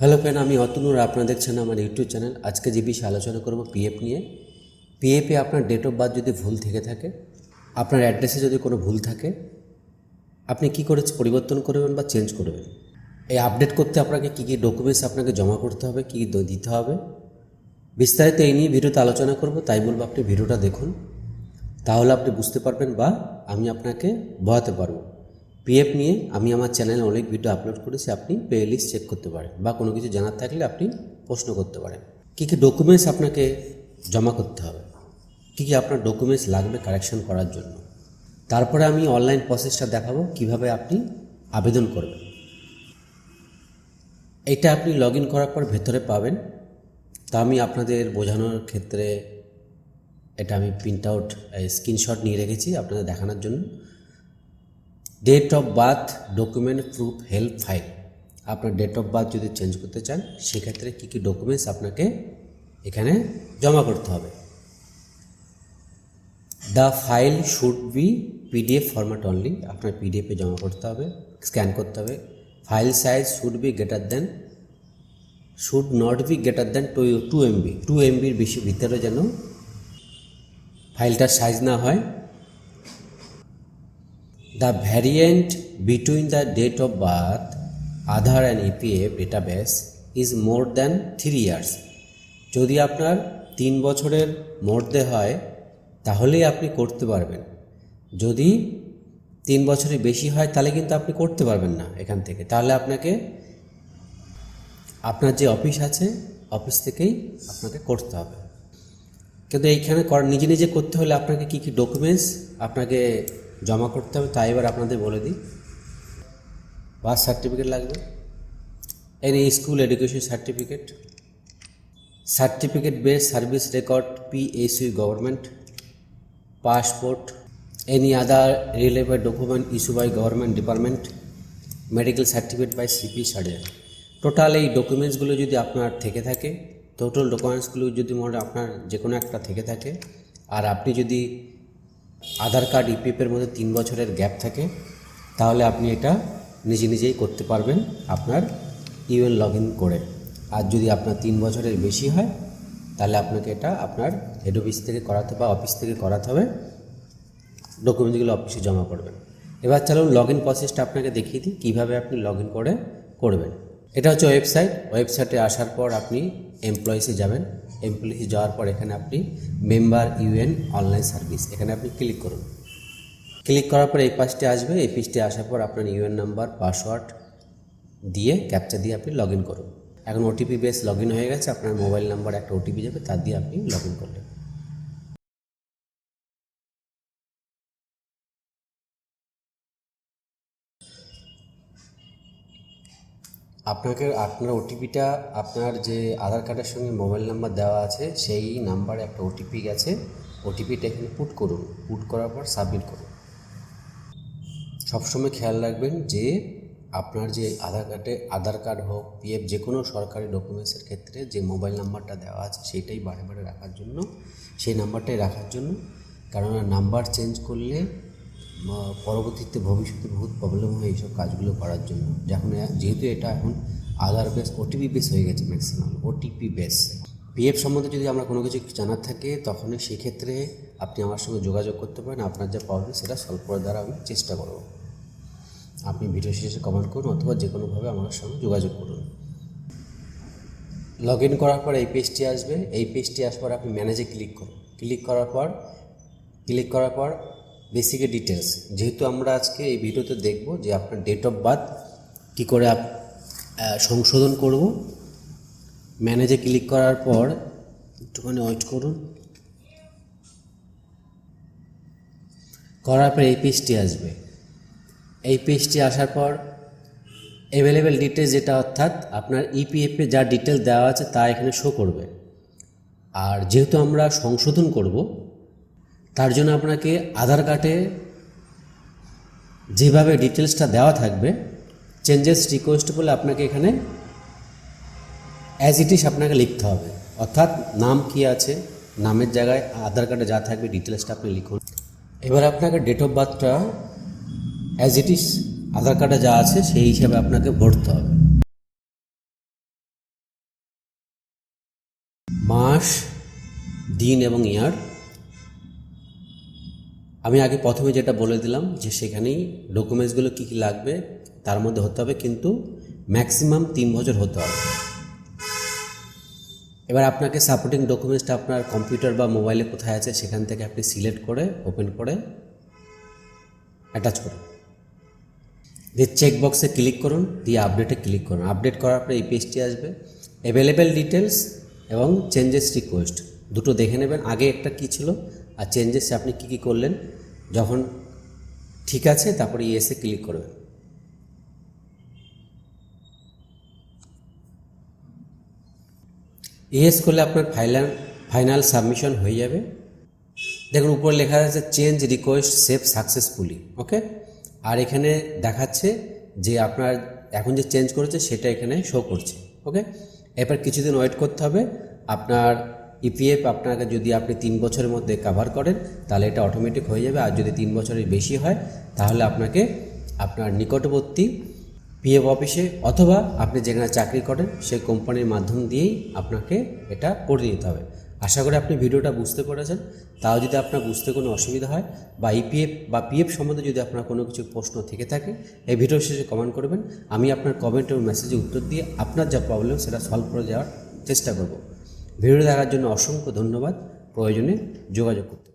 Hello friend, আমি অতনুর আপনারা দেখছেন আমার ইউটিউব চ্যানেল। আজকে যে বিষয়ে আলোচনা করব পিএফ নিয়ে। পিএফে আপনার ডেট অফ বার্থ যদি ভুল থেকে থাকে, আপনার অ্যাড্রেসে যদি কোনো ভুল থাকে, আপনি কি করে পরিবর্তন করবেন বা চেঞ্জ করবেন? এই আপডেট করতে আপনাকে কী কী ডকুমেন্টস আপনাকে জমা করতে হবে, কী কী দিতে হবে, বিস্তারিত এই নিয়ে ভিডিওতে আলোচনা করব, তাই বলব আপনি ভিডিওটা দেখুন। তাহলে আপনি বুঝতে পারবেন বা আমি আপনাকে বোঝাতে পারব। পিএফ নিয়ে আমি আমার চ্যানেলে অনেক ভিডিও আপলোড করেছি, আপনি প্লে লিস্ট চেক করতে পারেন বা কোনো কিছু জানার থাকলে আপনি প্রশ্ন করতে পারেন। কী কী ডকুমেন্টস আপনাকে জমা করতে হবে? কী কী আপনার ডকুমেন্টস লাগবে কারেকশন করার জন্য? তারপরে আমি অনলাইন প্রসেসটা দেখাবো, কীভাবে আপনি আবেদন করবেন। এটা আপনি লগ ইন করার পর ভেতরে পাবেন। তা আমি আপনাদের বোঝানোর ক্ষেত্রে এটা আমি প্রিন্ট আউট স্ক্রিনশট নিয়ে রেখেছি আপনাদের দেখানোর জন্য। Date of birth document proof help file আপনার ডেট অফ বার্থ যদি চেঞ্জ করতে চান, সেক্ষেত্রে কী কী ডকুমেন্টস আপনাকে এখানে জমা করতে হবে? The file should be PDF format only আপনার পিডিএফে জমা করতে হবে স্ক্যান করতে হবে। File size should be greater than should not be greater than two two MB two এমবির বেশি ভিতরে যেন ফাইলটার সাইজ না হয়। The variant between the date of birth, Aadhaar and EPF database is more than three years যদি আপনার তিন বছরের মধ্যে হয় তাহলেই আপনি করতে পারবেন। যদি তিন বছরের বেশি হয় তাহলে কিন্তু আপনি করতে পারবেন না এখান থেকে। তাহলে আপনাকে আপনার যে অফিস আছে অফিস থেকেই আপনাকে করতে হবে। কিন্তু এইখানে নিজে নিজে করতে হলে আপনাকে কী কী ডকুমেন্টস আপনাকে জমা করতে হবে, তাই এবার আপনাদের বলে দিই। বার্থ সার্টিফিকেট লাগবে। Any school education certificate certificate base service record PSU government passport any other relevant document issue by government department medical certificate by CP certificate total এই ডকুমেন্টসগুলো যদি আপনার থেকে থাকে টোটাল ডকুমেন্টসগুলো যদি মনে আপনার যে কোনো একটা থেকে থাকে, আর আপনি যদি আধার কার্ড ইপিএফের মধ্যে তিন বছরের গ্যাপ থাকে, তাহলে আপনি এটা নিজে নিজেই করতে পারবেন আপনার ইউএন লগ করে। আর যদি আপনার তিন বছরের বেশি হয়, তাহলে আপনাকে এটা আপনার হেড অফিস থেকে করাতে বা অফিস থেকে করাতে হবে। ডকুমেন্টসগুলো অফিসে জমা করবেন। এবার চলুন লগ ইন প্রসেসটা আপনাকে দেখিয়ে দিই, কীভাবে আপনি লগ ইন করে করবেন। এটা হচ্ছে ওয়েবসাইট ওয়েবসাইটে আসার পর আপনি এমপ্লয়িসে যাবেন। এমপ্লয়িসে যাওয়ার পর এখানে আপনি মেম্বার ইউএন অনলাইন সার্ভিস এখানে আপনি ক্লিক করুন। ক্লিক করার পর এই পাশটি আসবে, এই পেজটি আসার পর আপনার ইউএন নাম্বার পাসওয়ার্ড দিয়ে ক্যাপচা দিয়ে আপনি লগ করুন। এখন ওটিপি বেস লগ হয়ে গেছে, আপনার মোবাইল নাম্বার একটা ওটিপি যাবে তার দিয়ে আপনি লগ করলেন। আপনাকে, আপনার ওটিপিটা আপনার যে আধার কার্ডের সঙ্গে মোবাইল নাম্বার দেওয়া আছে, সেই নাম্বারে একটা ওটিপি গেছে। ওটিপিটা এখানে পুট করুন। পুট করার পর সাবমিট করুন। সবসময় খেয়াল রাখবেন যে, আপনার যে আধার কার্ডে, আধার কার্ড হোক পিএফ যে কোনো সরকারি ডকুমেন্টসের ক্ষেত্রে যে মোবাইল নাম্বারটা দেওয়া আছে সেটাই বারে বারে রাখার জন্য, সেই নাম্বারটাই রাখার জন্য। কারণ নাম্বার চেঞ্জ করলে পরবর্তীতে ভবিষ্যতে বহুত প্রবলেম হয় এইসব কাজগুলো করার জন্য। যখন যেহেতু এটা এখন আধার বেস ওটিপি বেস হয়ে গেছে ম্যাক্সিমাম ওটিপি বেস পিএফ সম্বন্ধে যদি আমরা কোনো কিছু জানার থাকে তখন সেক্ষেত্রে আপনি আমার সঙ্গে যোগাযোগ করতে পারেন। আপনার যা প্রবলেম সেটা সলভ করার দ্বারা আমি চেষ্টা করব। আপনি ভিডিও শেষে কমেন্ট করুন, অথবা যে কোনোভাবে আমার সঙ্গে যোগাযোগ করুন। লগ ইন করার পর এই পেজটি আসবে। এই পেজটি আসার পর আপনি ম্যানেজে ক্লিক করুন। ক্লিক করার পর ক্লিক করার পর বেসিকে ডিটেলস যেহেতু আমরা আজকে এই ভিডিওতে দেখব যে আপনার ডেট অফ বার্থ কী করে সংশোধন করব। ম্যানেজে ক্লিক করার পর একটুখানি ওয়েট করুন। করার পর এই পেজটি আসবে। এই পেজটি আসার পর অ্যাভেলেবেল ডিটেলস যেটা অর্থাৎ আপনার ইপিএফে যা ডিটেলস দেওয়া আছে তা এখানে শো করবে। আর যেহেতু আমরা সংশোধন করব তার জন্য আপনাকে আধার কার্ডে যেভাবে ডিটেলসটা দেওয়া থাকবে চেঞ্জেস রিকোয়েস্ট বলে আপনাকে এখানে অ্যাজ ইট ইস আপনাকে লিখতে হবে। অর্থাৎ নাম কি আছে, নামের জায়গায় আধার কার্ডে যা থাকবে ডিটেলসটা আপনি লিখুন। এবার আপনাকে ডেট অফ বার্থটা অ্যাজ ইট ইস আধার কার্ডে যা আছে সেই হিসাবে আপনাকে ভরতে হবে। মাস, দিন এবং ইয়ার আমি আগে প্রথমে যেটা বলে দিলাম যে সেখানেই ডকুমেন্টসগুলো কী কী লাগবে, তার মধ্যে হতে হবে কিন্তু ম্যাক্সিমাম তিন বছর হতে হবে। এবার আপনাকে সাপোর্টিং ডকুমেন্টসটা আপনার কম্পিউটার বা মোবাইলে কোথায় আছে সেখান থেকে আপনি সিলেক্ট করে ওপেন করে অ্যাটাচ করুন। দিয়ে চেক বক্সে ক্লিক করুন, দিয়ে আপডেটে ক্লিক করুন। আপডেট করার পরে এই পেজটি আসবে। অ্যাভেলেবেল ডিটেলস এবং চেঞ্জেস রিকোয়েস্ট দুটো দেখে নেবেন। আগে একটা কী ছিল? আর চেঞ্জেসে আপনি কী কী করলেন? যখন ঠিক আছে, তারপরে ইয়েসে ক্লিক করবেন। ইয়েস করলে আপনার ফাইনাল ফাইনাল সাবমিশন হয়ে যাবে। দেখুন, উপরে লেখা আছে change request save successfully okay আর এখানে দেখাচ্ছে যে আপনার এখন যে চেঞ্জ করেছে, সেটা এখানে শো করছে ওকে এরপর কিছুদিন ওয়েট করতে হবে। আপনার ইপিএফ আপনাকে যদি আপনি তিন বছরের মধ্যে কভার করেন, তাহলে এটা অটোমেটিক হয়ে যাবে। আর যদি তিন বছরের বেশি হয়, তাহলে আপনাকে আপনার নিকটবর্তী পিএফ অফিসে অথবা আপনি যেখানে চাকরি করেন, সেই কোম্পানির মাধ্যম দিয়েই আপনাকে এটা করে নিতে হবে। আশা করি আপনি ভিডিওটা বুঝতে পেরেছেন। তাও যদি আপনার বুঝতে কোনো অসুবিধা হয় বা ইপিএফ বা পিএফ সম্বন্ধে যদি আপনার কোনো কিছু প্রশ্ন থেকে থাকে, এই ভিডিও শেষে কমেন্ট করবেন। আমি আপনার কমেন্ট এবং মেসেজে উত্তর দিয়ে আপনার যা প্রবলেম সেটা সলভ করে দেওয়ার চেষ্টা করব। ভিডিও দেখার জন্য অসংখ্য ধন্যবাদ। প্রয়োজনে যোগাযোগ করতে